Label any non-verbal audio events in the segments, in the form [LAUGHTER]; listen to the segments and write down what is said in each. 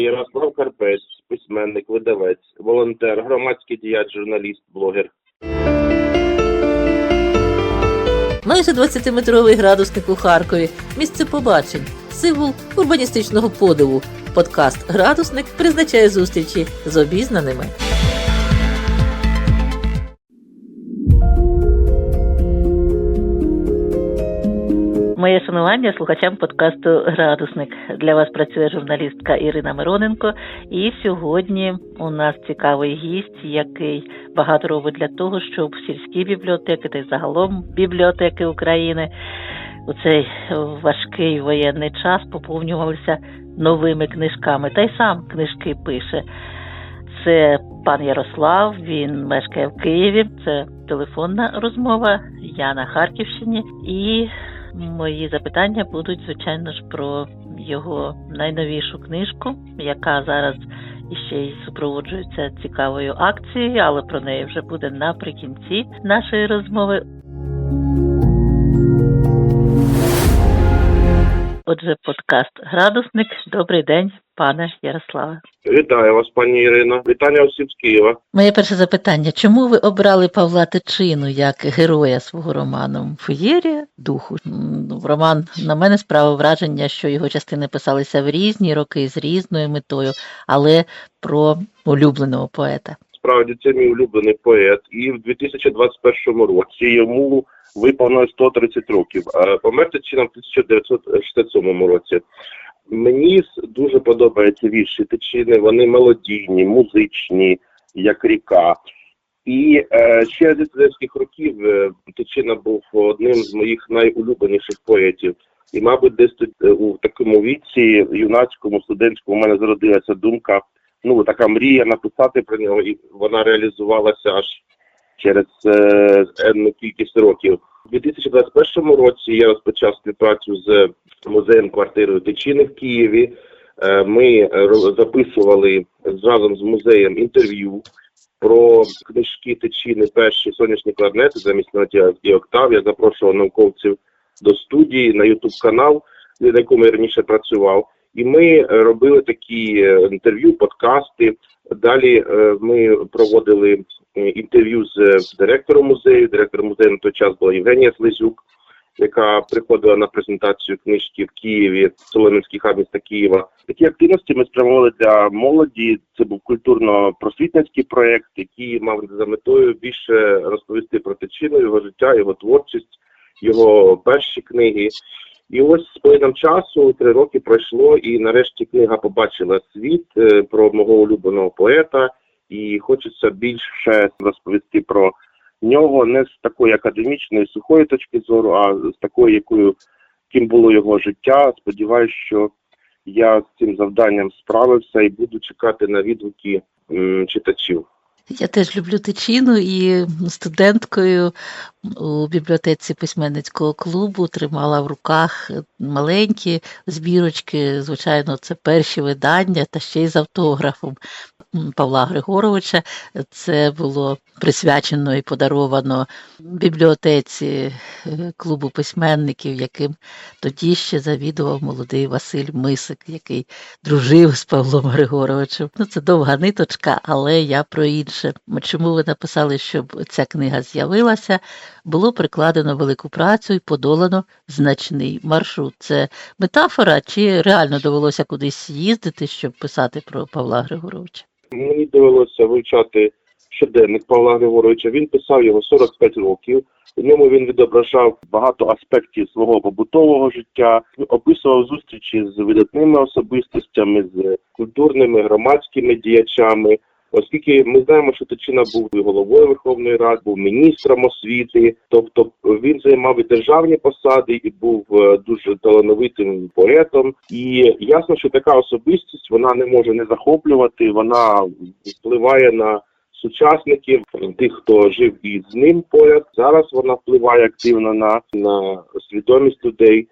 Ярослав Карпець, письменник, видавець, волонтер, громадський діяч, журналіст, блогер. Майже 20-метровий градусник у Харкові. Місце побачень, символ урбаністичного подиву. Подкаст Градусник призначає зустрічі з обізнаними. Моє шанування слухачам подкасту Градусник. Для вас працює журналістка Ірина Мироненко. І сьогодні у нас цікавий гість, який багато робить для того, щоб сільські бібліотеки та й загалом бібліотеки України у цей важкий воєнний час поповнювалися новими книжками. Та й сам книжки пише. Це пан Ярослав, він мешкає в Києві. Це телефонна розмова. Я на Харківщині. І мої запитання будуть, звичайно ж, про його найновішу книжку, яка зараз іще й супроводжується цікавою акцією, але про неї вже буде наприкінці нашої розмови. Отже, подкаст Градусник. Добрий день, пане Ярославе. Вітаю вас, пані Ірино. Вітання усім з Києва. Моє перше запитання: чому ви обрали Павла Тичину як героя свого роману Феєрія духу? М, Роман на мене справив враження, що його частини писалися в різні роки з різною метою, але про улюбленого поета. Справді це мій улюблений поет. І в 2021 році йому виповнилось 130 років. Помер Тичина в 1967 році. Мені дуже подобаються вірші Тичини. Вони мелодійні, музичні, як ріка. І е, ще зі студентських років е, Тичина був одним з моїх найулюбленіших поетів. І, мабуть, десь тут е, у такому віці, юнацькому, студентському, у мене зародилася думка, ну така мрія написати про нього, і вона реалізувалася аж через е, енну кількість років. У 2021 році я розпочав співпрацю з музеєм квартирою Тичини в Києві. Е, Ми е, записували разом з музеєм інтерв'ю про книжки Тичини, перші сонячні кларнети замість Нотія і Октав. Я запрошував науковців до студії на Ютуб канал, на якому я раніше працював. І ми е, робили такі е, інтерв'ю, подкасти. Далі е, ми проводили е, інтерв'ю з е, директором музею. Директором музею на той час була Євгенія Слизюк, яка приходила на презентацію книжки в Києві, Соломінський хаб міста Києва. Такі активності ми спрямували для молоді. Це був культурно-просвітницький проєкт, який мав за метою більше розповісти про Тичину, його життя, його творчість, його перші книги. І ось з плином часу три роки пройшло, і нарешті книга побачила світ е, про мого улюбленого поета. І хочеться більше розповісти про нього не з такої академічної сухої точки зору, а з такої, якою ким було його життя. Сподіваюсь, що я з цим завданням справився і буду чекати на відгуки читачів. Я теж люблю тичину і студенткою у бібліотеці письменницького клубу тримала в руках маленькі збірочки. Звичайно, це перші видання, та ще й з автографом Павла Григоровича. Це було присвячено і подаровано бібліотеці е, клубу письменників, яким тоді ще завідував молодий Василь Мисик, який дружив з Павлом Григоровичем. Ну, це довга ниточка, але я про інше. Чому ви написали, щоб ця книга з'явилася? Було прикладено велику працю і подолано значний маршрут. Це метафора, чи реально довелося кудись їздити, щоб писати про Павла Григоровича? Мені довелося вивчати щоденник Павла Григоровича. Він писав його 45 років. У ньому він відображав багато аспектів свого побутового життя, описував зустрічі з видатними особистостями, з культурними громадськими діячами. Оскільки ми знаємо, що Тичина був і головою Верховної Ради, був міністром освіти, тобто він займав і державні посади, і був е, дуже талановитим поетом. І ясно, що така особистість вона не може не захоплювати, вона впливає на сучасників, тих, хто жив і з ним поряд. Зараз вона впливає активно на, на свідомість людей.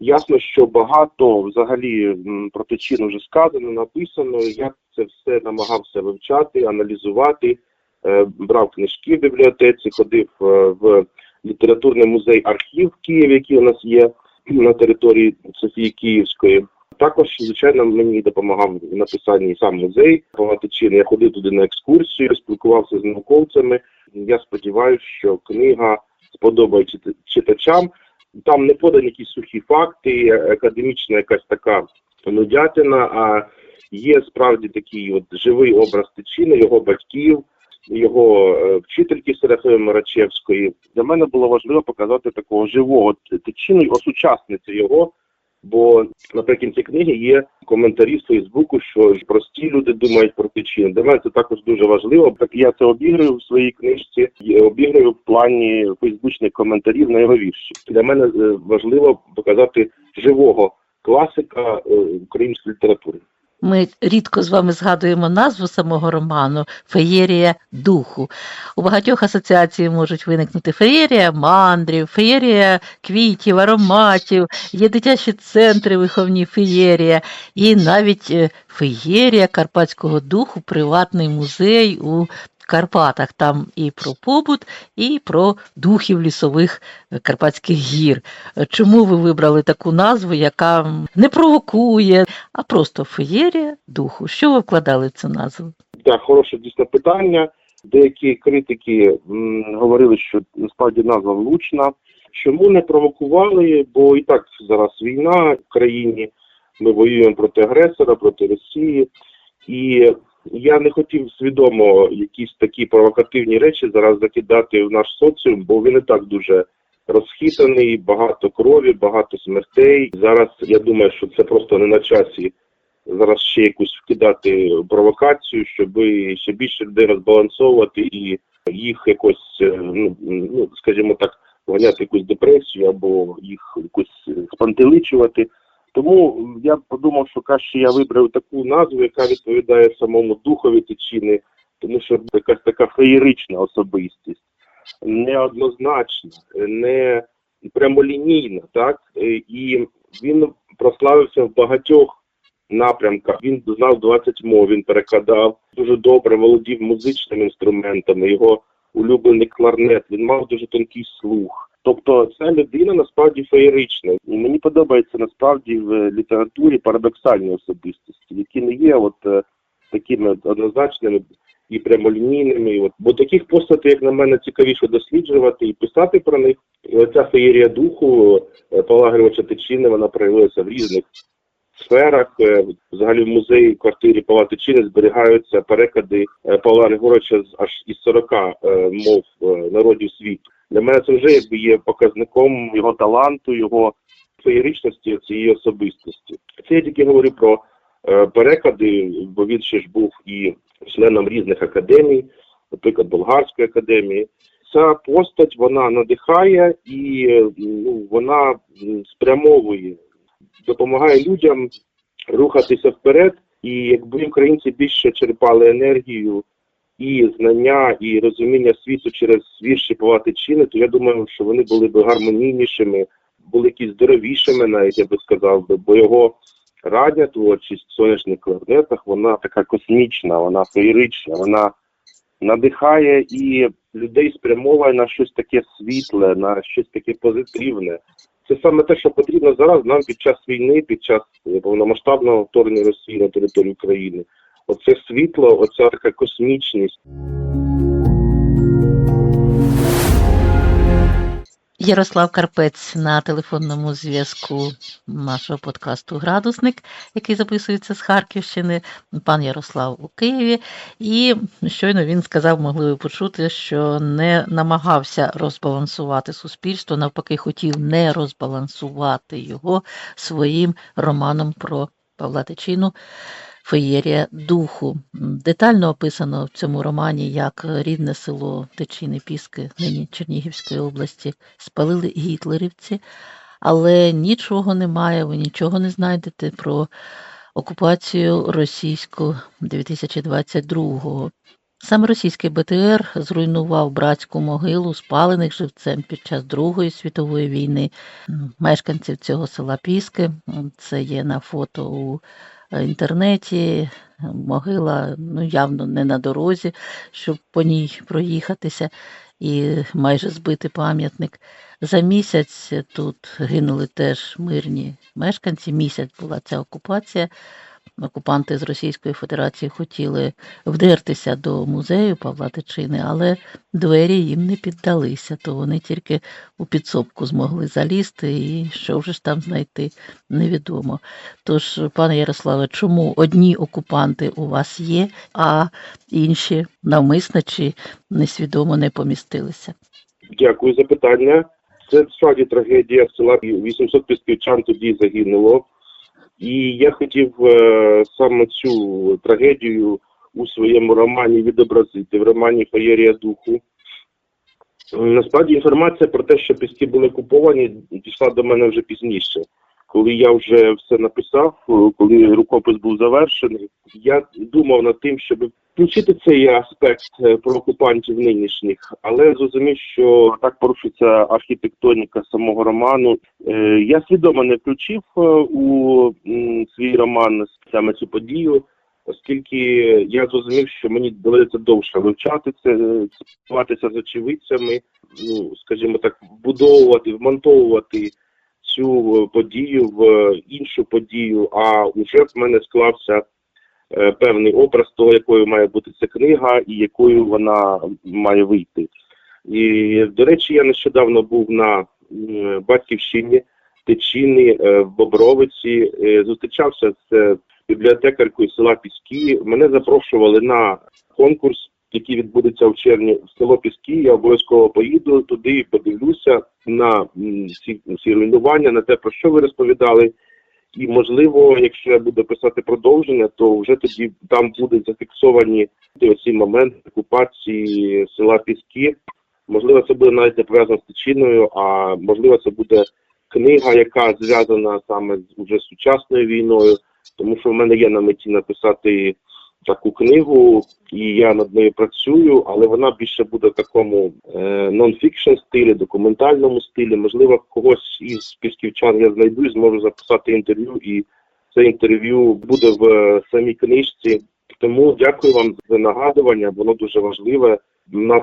Ясно, що багато взагалі про Тичину вже сказано, написано. Я це все намагався вивчати, аналізувати. Е, брав книжки в бібліотеці, ходив е, в літературний музей архів в Києві, який у нас є на території Софії Київської. Також, звичайно, мені допомагав в написанні сам музей Палатичини. Я ходив туди на екскурсію, спілкувався з науковцями. Я сподіваюся, що книга сподобається читачам. Там не подані якісь сухі факти, академічна якась така нудятина, а є справді такий от живий образ Тичини, його батьків, його е, вчительки Серафими Марачевської. Для мене було важливо показати такого живого Тичину його осучаснити його. Бо наприкінці книги є коментарі з Фейсбуку, що прості люди думають про причини. Для мене це також дуже важливо. Так я це обіграю в своїй книжці, і обіграю в плані фейсбучних коментарів на його вірші. Для мене е, важливо показати живого класика е, української літератури. Ми рідко з вами згадуємо назву самого роману Феєрія духу. У багатьох асоціацій можуть виникнути феєрія мандрів, феєрія квітів, ароматів, є дитячі центри виховні феєрія, і навіть е, феєрія карпатського духу, приватний музей у Карпатах. Там і про побут, і про духів лісових е, карпатських гір. Е, Чому ви вибрали таку назву, яка не провокує, а просто феєрія духу? Що ви вкладали в цю назву? Так, хороше дійсно питання. Деякі критики м, говорили, що насправді назва влучна. Чому не провокували? Бо і так зараз війна в країні. Ми воюємо проти агресора, проти Росії. І я не хотів свідомо якісь такі провокативні речі зараз закидати в наш соціум, бо він і так дуже розхитаний, багато крові, багато смертей. Зараз я думаю, що це просто не на часі зараз ще якусь вкидати провокацію, щоб ще більше людей розбалансовувати і їх якось, е, ну, ну скажімо так, вганяти якусь депресію або їх якось спантеличувати. Тому я подумав, що краще я вибрав таку назву, яка відповідає самому духові тичини, тому що якась така феєрична особистість, неоднозначна, не прямолінійна, так і він прославився в багатьох напрямках. Він знав 20 мов, він перекладав дуже добре, володів музичними інструментами. Його улюблений кларнет. Він мав дуже тонкий слух. Тобто, ця людина насправді феєрична. І мені подобається насправді в літературі парадоксальні особистості, які не є от е, такими однозначними і прямолінійними. І От бо таких постатей, як на мене, цікавіше досліджувати і писати про них. І оця феєрія духу е, Павла Григоровича Тичини, вона проявилася в різних сферах. Е, Взагалі в музеї квартирі Павла Тичини зберігаються переклади Павла Григоровича аж із 40 е, мов народів світу. Для мене це вже якби є показником його таланту, його феєричності цієї особистості. Це я тільки говорю про е, переклади, бо він ще ж був і членом різних академій, наприклад, Болгарської академії. Ця постать вона надихає і ну, вона спрямовує, допомагає людям рухатися вперед. І якби українці більше черпали енергію і знання, і розуміння світу через вірші Павла Тичини, то я думаю, що вони були б гармонійнішими, були якісь здоровішими, навіть я би сказав би, бо його рання творчість в сонячних кларнетах, вона така космічна, вона феєрична, вона надихає і людей спрямовує на щось таке світле, на щось таке позитивне. Це саме те, що потрібно зараз нам під час війни, під час повномасштабного вторгнення Росії на територію України. Оце світло, оця така космічність. Ярослав Карпець на телефонному зв'язку нашого подкасту Градусник, який записується з Харківщини. Пан Ярослав у Києві. І щойно він сказав, могли ви почути, що не намагався розбалансувати суспільство, навпаки, хотів не розбалансувати його своїм романом про Павла Тичину. Феєрія духу. Детально описано в цьому романі, як рідне село Тичини Піски, нині Чернігівської області, спалили гітлерівці, але нічого немає, ви нічого не знайдете про окупацію російську 2022-го. Саме російський БТР зруйнував братську могилу спалених живцем під час Другої світової війни мешканців цього села Піски. Це є на фото у інтернеті. Могила ну, явно не на дорозі, щоб по ній проїхатися, і майже збити пам'ятник. За місяць тут гинули теж мирні мешканці. Місяць була ця окупація. Окупанти з Російської Федерації хотіли вдертися до музею Павла Тичини, але двері їм не піддалися, то вони тільки у підсобку змогли залізти, і що вже ж там знайти, невідомо. Тож, пане Ярославе, чому одні окупанти у вас є, а інші навмисно чи несвідомо не помістилися? Дякую за питання. Це справді трагедія села 800 пісківчан тоді загинуло. І я хотів е, саме цю трагедію у своєму романі відобразити в романі Феєрія духу. Насправді інформація про те, що піски були куповані, дійшла до мене вже пізніше. Коли я вже все написав, е, коли рукопис був завершений, я думав над тим, щоб включити цей аспект е, про окупантів нинішніх, але зрозумів, що так порушиться архітектоніка самого роману. Е, Я свідомо не включив у свій роман саме цю подію, оскільки я зрозумів, що мені доведеться довше вивчати це, спілкуватися з очевидцями, ну скажімо так, вбудовувати, вмонтовувати цю е, подію в е, іншу подію. А вже в мене склався е, певний образ того, якою має бути ця книга і якою вона має вийти. І, до речі, я нещодавно був на батьківщині Тичини в Бобровиці, зустрічався з бібліотекаркою села Піски. Мене запрошували на конкурс, який відбудеться в червні в село Піски. Я обов'язково поїду туди і подивлюся на ці, ці руйнування, на те, про що ви розповідали. І можливо, якщо я буду писати продовження, то вже тоді там будуть зафіксовані ці моменти окупації села Піски. Можливо, це буде навіть не пов'язано з тичиною, а можливо, це буде книга, яка зв'язана саме з уже сучасною війною, тому що в мене є на меті написати таку книгу, і я над нею працюю, але вона більше буде в такому е, нон-фікшн стилі, документальному стилі. Можливо, когось із пісківчан я знайду і зможу записати інтерв'ю, і це інтерв'ю буде в е, самій книжці. Тому дякую вам за нагадування, воно дуже важливе. У нас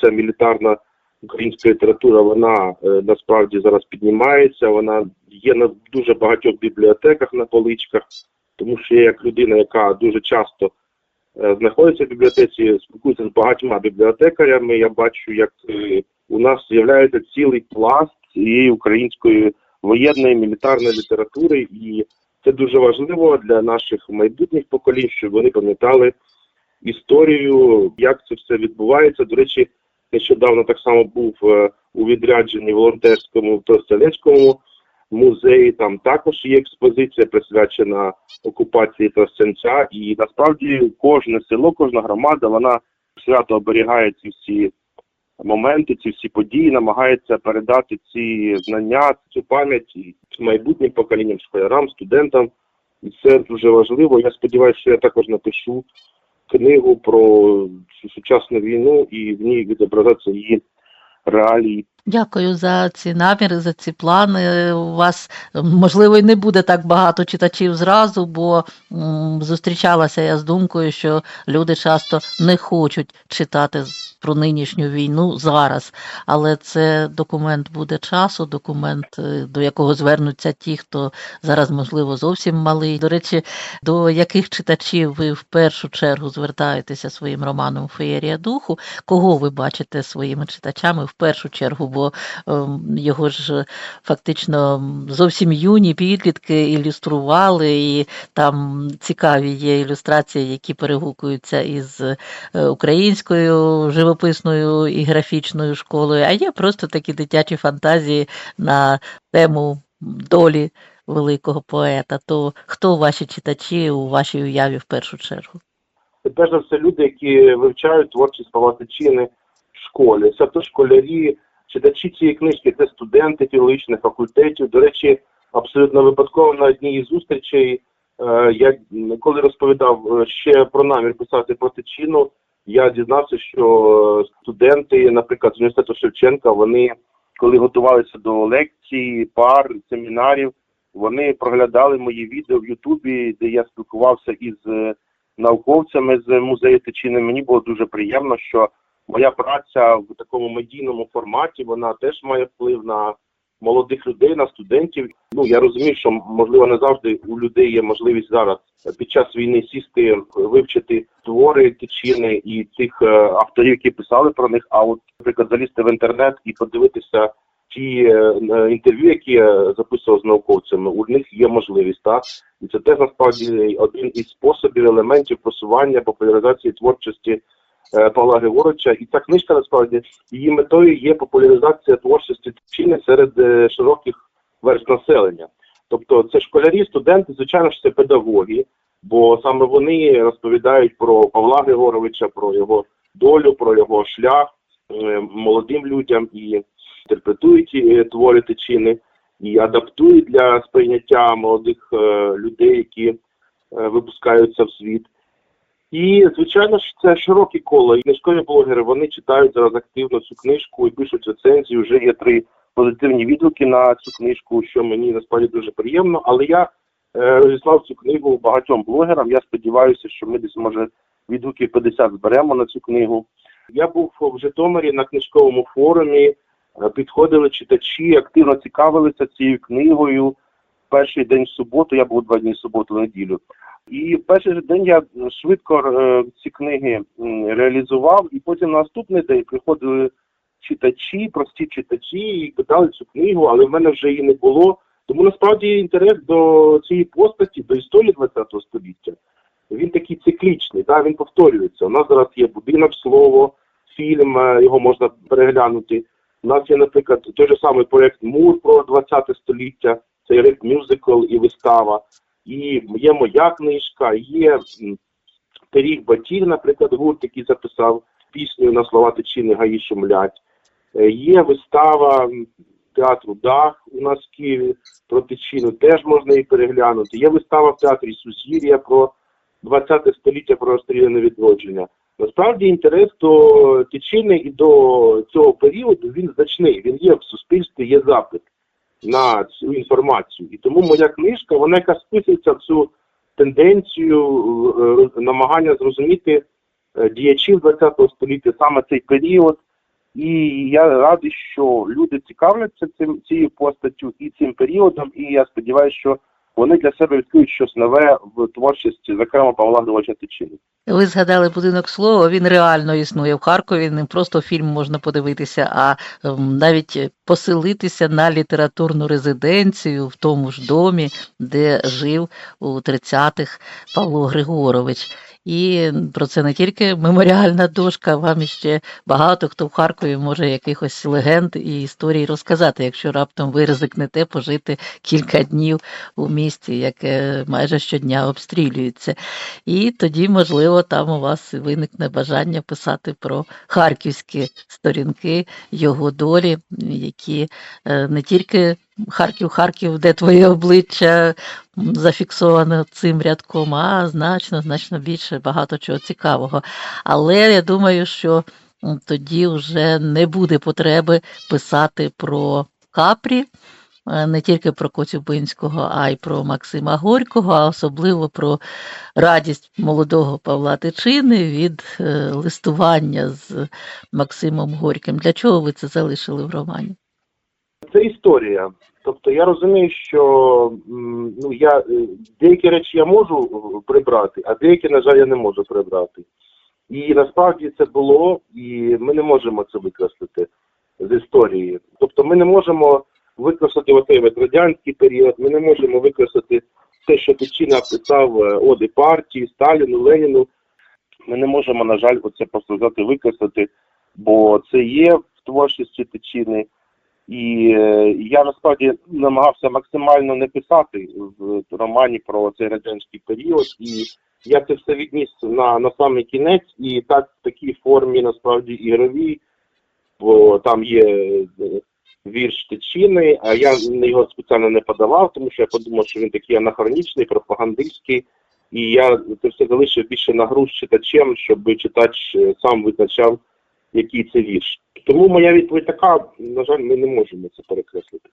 ця мілітарна українська література, вона е, насправді зараз піднімається. Вона є на дуже багатьох бібліотеках на поличках, тому що я як людина, яка дуже часто е, знаходиться в бібліотеці, спілкується з багатьма бібліотекарями. Я бачу, як е, у нас з'являється цілий пласт цієї української воєнної мілітарної літератури, і це дуже важливо для наших майбутніх поколінь, щоб вони пам'ятали історію, як це все відбувається. До речі, нещодавно так само був е, у відрядженні волонтерському в музеї. Там також є експозиція присвячена окупації Тростянця. І насправді кожне село, кожна громада, вона свято оберігає ці всі моменти, ці всі події, намагається передати ці знання, цю пам'ять майбутнім поколінням, школярам, студентам. І це дуже важливо. Я сподіваюся, що я також напишу книгу про сучасну війну і в ній відобразаться її реалії. Дякую за ці наміри, за ці плани. У вас можливо і не буде так багато читачів зразу, бо м, зустрічалася я з думкою, що люди часто не хочуть читати про нинішню війну зараз. Але це документ буде часу, документ, е, до якого звернуться ті, хто зараз, можливо, зовсім малий. До речі, до яких читачів ви в першу чергу звертаєтеся своїм романом Феєрія духу? Кого ви бачите своїми читачами в першу чергу? Бо ем, його ж фактично зовсім юні підлітки ілюстрували, і там цікаві є ілюстрації, які перегукуються із е, українською живописною і графічною школою, а є просто такі дитячі фантазії на тему долі великого поета. То хто ваші читачі у вашій уяві в першу чергу? Це перш за все люди, які вивчають творчість Павла в школі. Це то школярі, читачі цієї книжки, це студенти філологічних факультетів. До речі, абсолютно випадково на одній із зустрічей е, я коли розповідав е, ще про намір писати про Тичину, я дізнався, що е, студенти, наприклад, з університету Шевченка, вони коли готувалися до лекцій, пар, семінарів, вони проглядали мої відео в Ютубі, де я спілкувався із науковцями з музею Тичини. Мені було дуже приємно, що моя праця в такому медійному форматі, вона теж має вплив на молодих людей, на студентів. Ну я розумію, що можливо не завжди у людей є можливість зараз під час війни сісти, вивчити твори Тичини і цих е, авторів, які писали про них. А от, наприклад, залізти в інтернет і подивитися ті е, е, інтерв'ю, які я записував з науковцями, у них є можливість, так і це теж насправді один із способів елементів просування популяризації творчості Павла Григоровича. І ця книжка насправді її метою є популяризація творчості Тичини серед е, широких верст населення. Тобто це школярі, студенти, звичайно ж це педагоги, бо саме вони розповідають про Павла Григоровича, про його долю, про його шлях е, молодим людям і інтерпретують е, твори тичини і адаптують для сприйняття молодих е, людей, які е, випускаються в світ. І, звичайно ж, це широке коло. І книжкові блогери вони читають зараз активно цю книжку і пишуть рецензії. Вже є три позитивні відгуки на цю книжку, що мені насправді дуже приємно. Але я е, розіслав цю книгу багатьом блогерам. Я сподіваюся, що ми десь може відгуків 50 зберемо на цю книгу. Я був в Житомирі на книжковому форумі. е, Підходили читачі, активно цікавилися цією книгою. Перший день суботу, я був два дні суботу, неділю. І в перший же день я швидко е, ці книги реалізував, і потім на наступний день приходили читачі, прості читачі, і питали цю книгу, але в мене вже її не було. Тому насправді інтерес до цієї постаті, до історії ХХ століття, він такий циклічний, да, він повторюється. У нас зараз є будинок слово, фільм, е, його можна переглянути. У нас є, наприклад, той же самий проєкт Мур про 20 століття, це реп мюзикл і вистава. І є моя книжка, є Пиріг Батір, наприклад, гурт, який записав пісню на слова Тичини Гаї шумлять. Е, Є вистава театру Дах у нас в Києві про Тичину, теж можна її переглянути. Є вистава в театрі Сузір'я про 20 століття про розстріляне відродження. Насправді інтерес до Тичини і до цього періоду він значний. Він є в суспільстві, є запит на цю інформацію. І тому моя книжка, вона якраз списується в цю тенденцію е, намагання зрозуміти е, діячів ХХ століття, саме цей період. І я радий, що люди цікавляться цим цією постаттю і цим періодом. І я сподіваюся, що вони для себе відкриють щось нове в творчості, зокрема Павла Григоровича Тичини. Ви згадали будинок слова, він реально існує в Харкові. Не просто фільм можна подивитися, а ем, навіть поселитися на літературну резиденцію в тому ж домі, де жив у 30-х Павло Григорович. І про це не тільки меморіальна дошка, вам іще багато хто в Харкові може якихось легенд і історій розказати, якщо раптом ви ризикнете пожити кілька днів у місті, яке майже щодня обстрілюється. І тоді, можливо, там у вас виникне бажання писати про харківські сторінки його долі, які е, не тільки Харків, Харків, де твоє обличчя м, зафіксовано цим рядком, а значно, значно більше багато чого цікавого. Але я думаю, що тоді вже не буде потреби писати про Капрі, е, не тільки про Коцюбинського, а й про Максима Горького, а особливо про радість молодого Павла Тичини від е, листування з Максимом Горьким. Для чого ви це залишили в романі? Це історія. Тобто я розумію, що ну я е, деякі речі я можу е, прибрати, а деякі, на жаль, я не можу прибрати. І насправді це було, і ми не можемо це викреслити з історії. Тобто ми не можемо викреслити оцей радянський період, ми не можемо викреслити те, що Тичина писав е, оди партії, Сталіну, Леніну. Ми не можемо, на жаль, оце просто взяти викреслити, бо це є в творчості Тичини. І е, я насправді намагався максимально не писати в романі про цей радянський період, і я це все відніс на, на самий кінець, і так в такій формі насправді ігровій, бо там є е, вірш Тичини, а я його спеціально не подавав, тому що я подумав, що він такий анахронічний, пропагандистський, і я це все залишив більше на гру з читачем, щоб читач е, сам визначав, який це вірш. Тому моя відповідь така, на жаль, ми не можемо це перекреслити.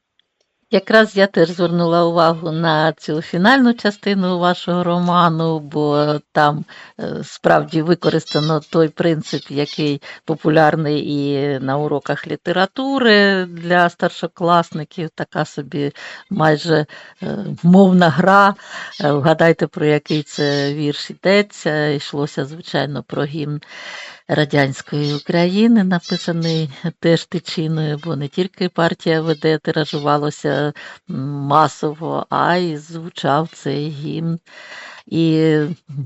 Якраз я теж звернула увагу на цю фінальну частину вашого роману, бо там е, справді використано той принцип, який популярний і на уроках літератури для старшокласників, така собі майже е, мовна гра. Е, Вгадайте, про який це вірш йдеться. Йшлося, звичайно, про гімн радянської України, написаний теж тичиною, бо не тільки партія ВД тиражувалося масово, а й звучав цей гімн. І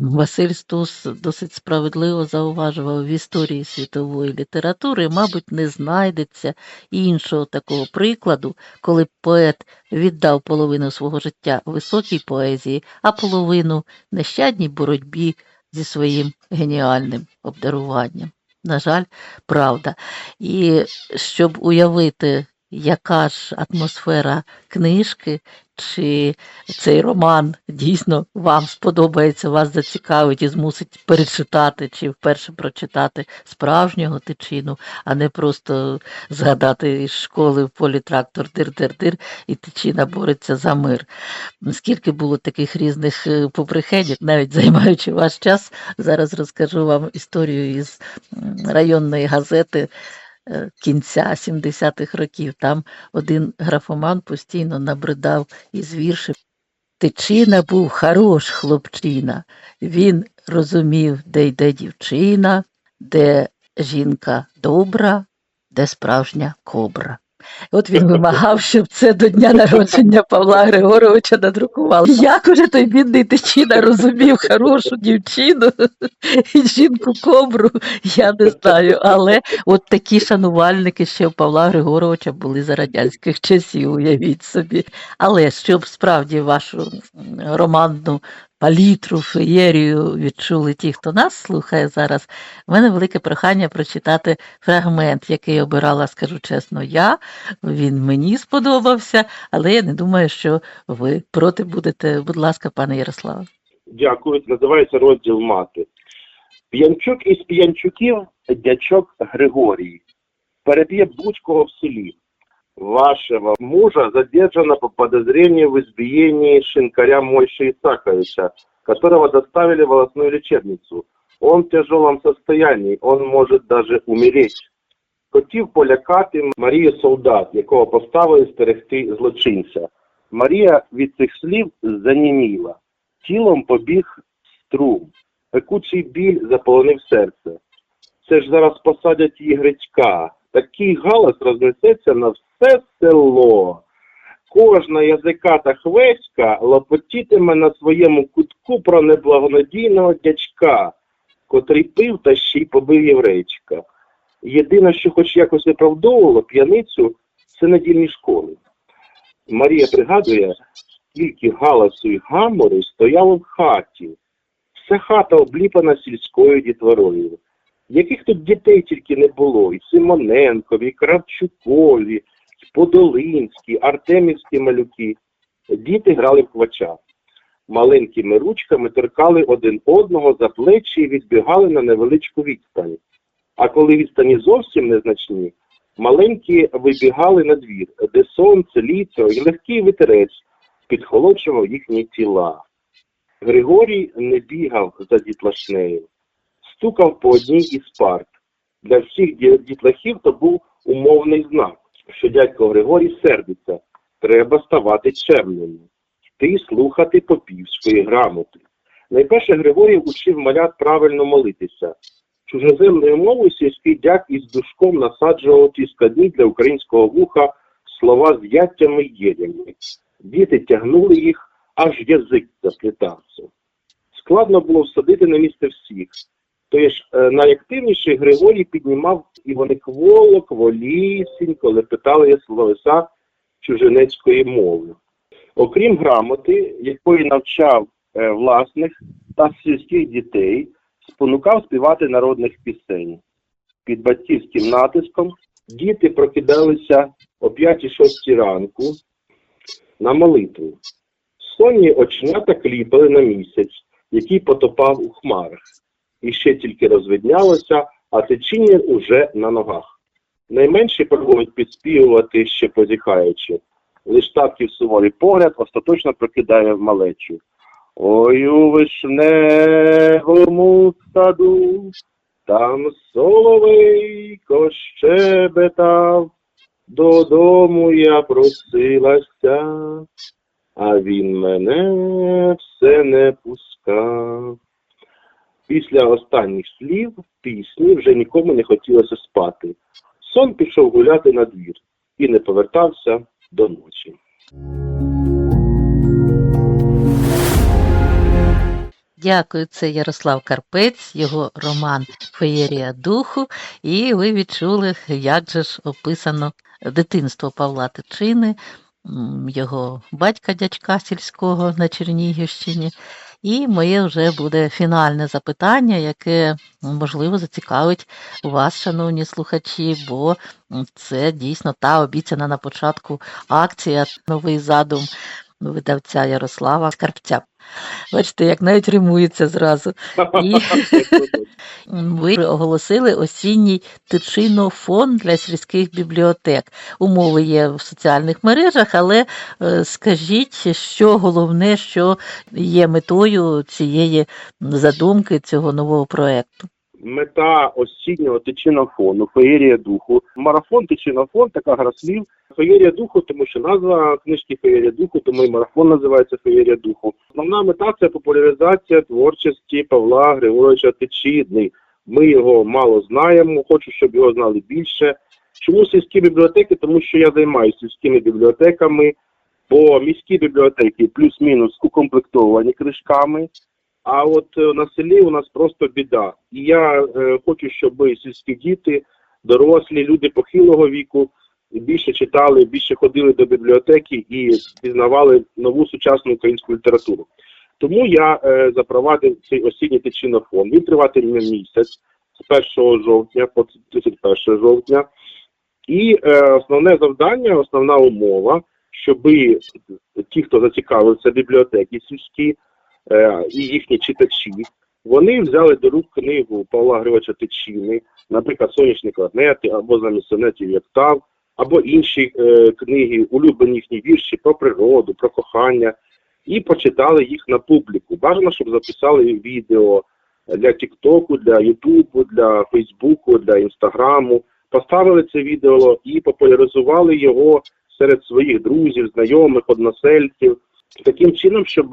Василь Стус досить справедливо зауважував в історії світової літератури, мабуть, не знайдеться іншого такого прикладу, коли поет віддав половину свого життя високій поезії, а половину нещадній боротьбі зі своїм геніальним обдаруванням. На жаль, правда. І щоб уявити, яка ж атмосфера книжки, чи цей роман дійсно вам сподобається, вас зацікавить і змусить перечитати чи вперше прочитати справжнього тичину, а не просто згадати із школи в полі трактор дир-дир-дир і тичина бореться за мир. Скільки було таких різних е, поприхедів, навіть займаючи ваш час, зараз розкажу вам історію із районної газети кінця 70-х років. Там один графоман постійно набридав із віршів. Тичина був хорош хлопчина. Він розумів, де йде дівчина, де жінка добра, де справжня кобра. От він вимагав, щоб це до дня народження Павла Григоровича надрукували. Як уже той бідний Тичина розумів хорошу дівчину і жінку кобру, я не знаю. Але от такі шанувальники ще у Павла Григоровича були за радянських часів, уявіть собі. Але щоб справді вашу романну палітру, феєрію відчули ті, хто нас слухає зараз, в мене велике прохання прочитати фрагмент, який обирала, скажу чесно, я. Він мені сподобався, але я не думаю, що ви проти будете. Будь ласка, пане Ярославе. Дякую. Називається розділ мати. П'янчук із п'янчуків дячок Григорій. Переб'є будь-кого в селі. Вашего мужа задержано по подозрению в избиении шинкаря Мойши Исаковича, которого доставили в волосную лечебницу. Он в тяжелом состоянии, он может даже умереть. Хотів полякати Марію солдат, якого поставили стерегти злочинця. Марія від цих слів заніміла. Тілом побіг струм. Пекучий біль заполонив серце. Це ж зараз посадять її гречка. Такий галас рознесеться на все село. Кожна язиката хвеська лопотітиме на своєму кутку про неблагонадійного дячка, котрий пив та ще й побив єврейчика. Єдине, що хоч якось виправдовувало п'яницю, це недільні школи. Марія пригадує, скільки галасу і гамору стояло в хаті. Вся хата обліпана сільською дітворою. Яких тут дітей тільки не було, і Симоненкові, і Кравчукові, Подолинські, Артемівські малюки. Діти грали в квача. Маленькими ручками торкали один одного за плечі і відбігали на невеличку відстань. А коли відстані зовсім незначні, маленькі вибігали на двір, де сонце, літо і легкий вітерець підхолоджував їхні тіла. Григорій не бігав за дітлашнею, стукав по одній із парт. Для всіх дітлахів то був умовний знак, що дядько Григорій сердиться, треба ставати чемним, йти слухати попівської грамоти. Найперше Григорій учив малят правильно молитися. Чужоземною мовою сільський дяк із душком насаджував ті складні для українського вуха слова з яттями й єдями. Діти тягнули їх, аж язик заплітався. Складно було всадити на місце всіх. Тож е, найактивніший Григорій піднімав і вони кволо, кволісінько лепетали словеса чужинецької мови. Окрім грамоти, якої навчав е, власних та сільських дітей, спонукав співати народних пісень. Під батьківським натиском діти прокидалися о 5-6 ранку на молитву. Сонні оченята кліпали на місяць, який потопав у хмарах. І ще тільки розвиднялося, а течіння уже на ногах. Найменші пробують підспівувати, ще позіхаючи. лиш татків суворий погляд остаточно прокидає в малечу. Ой у вишневому саду, там соловейко щебетав, додому я просилася, а він мене все не пускав. Після останніх слів пісні вже нікому не хотілося спати. Сон пішов гуляти на двір і не повертався до ночі. Дякую, це Ярослав Карпець, його роман Феєрія духу. І ви відчули, як же ж описано дитинство Павла Тичини, його батька дядька сільського на Чернігівщині. І моє вже буде фінальне запитання, яке можливо зацікавить вас, шановні слухачі, бо це дійсно та обіцяна на початку акція, новий задум видавця Ярослава Карпця. Бачите, як навіть римується зразу. І [LAUGHS] ви оголосили осінній тичинофон для сільських бібліотек. Умови є в соціальних мережах, але е, скажіть, що головне, що є метою цієї задумки цього нового проекту. Мета осіннього тичинофону, феєрія духу. Марафон тичинофон, така гра слів. Феєрія духу, тому що назва книжки Феєрія духу, тому і марафон називається Феєрія духу. Основна мета це популяризація творчості Павла Григоровича Тичини. Ми його мало знаємо, хочу, щоб його знали більше. Чому сільські бібліотеки? Тому що я займаюся сільськими бібліотеками, бо міські бібліотеки плюс-мінус укомплектовані книжками. А от е, на селі у нас просто біда. І я е, хочу, щоб сільські діти, дорослі, люди похилого віку більше читали, більше ходили до бібліотеки і пізнавали нову сучасну українську літературу. Тому я е, запровадив цей осінній тичинофон. Він триватиме місяць з 1 жовтня по 31 жовтня. І е, основне завдання, основна умова, щоб ті, хто зацікавився бібліотеки сільські, і їхні читачі, вони взяли до рук книгу Павла Григорича Тичини, наприклад, Сонячні кларнети або замість сонетів як тав, або інші е, книги, улюблені їхні вірші про природу, про кохання, і почитали їх на публіку. Бажано, щоб записали відео для Тіктоку, для Ютубу, для Фейсбуку, для Інстаграму. Поставили це відео і популяризували його серед своїх друзів, знайомих, односельців таким чином, щоб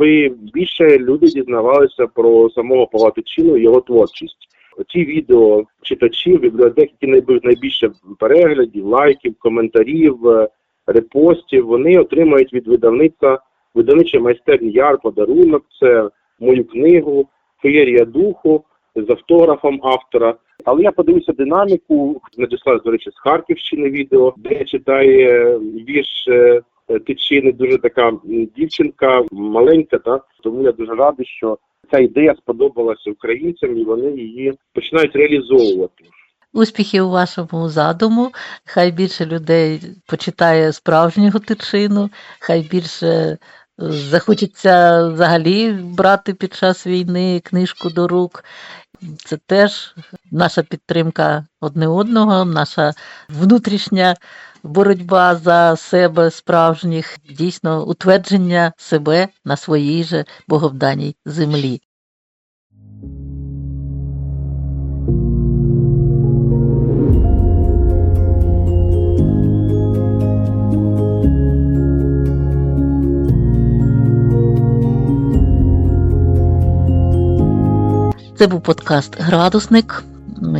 більше люди дізнавалися про самого Павла Тичину і його творчість. Ті відео читачів, бібліотек, які найбільш- найбільше переглядів, лайків, коментарів, е, репостів, вони отримають від видавництва видавничої майстерні Яр подарунок. Це мою книгу Феєрія духу з автографом автора. Але я подивився динаміку, надіслав, до речі, з Харківщини відео, де читає вірш е, Тичини, дуже така дівчинка, маленька, так? Тому я дуже радий, що ця ідея сподобалася українцям і вони її починають реалізовувати. Успіхів у вашому задуму. Хай більше людей почитає справжнього тичину, хай більше е, захочеться взагалі брати під час війни книжку до рук. Це теж наша підтримка одне одного, наша внутрішня боротьба за себе справжніх, дійсно утвердження себе на своїй же боговданій землі. Це був подкаст Градусник.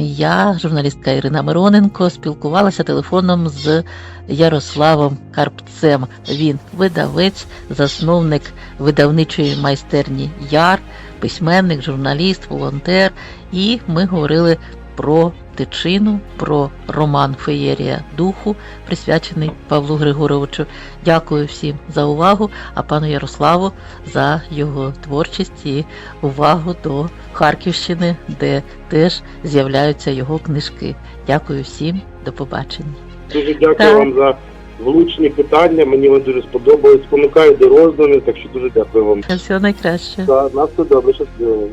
Я, журналістка Ірина Мироненко, спілкувалася телефоном з Ярославом Карпцем. Він видавець, засновник видавничої майстерні Яр, письменник, журналіст, волонтер. І ми говорили про тичину, про роман Феєрія духу, присвячений Павлу Григоровичу. Дякую всім за увагу, а пану Ярославу за його творчість і увагу до Харківщини, де теж з'являються його книжки. Дякую всім, до побачення. Дуже дякую Так. вам за влучні питання. Мені вони дуже сподобались. Спонукають до роздумів, так що дуже дякую вам. Всього найкраще. За нас все добре, щасливо.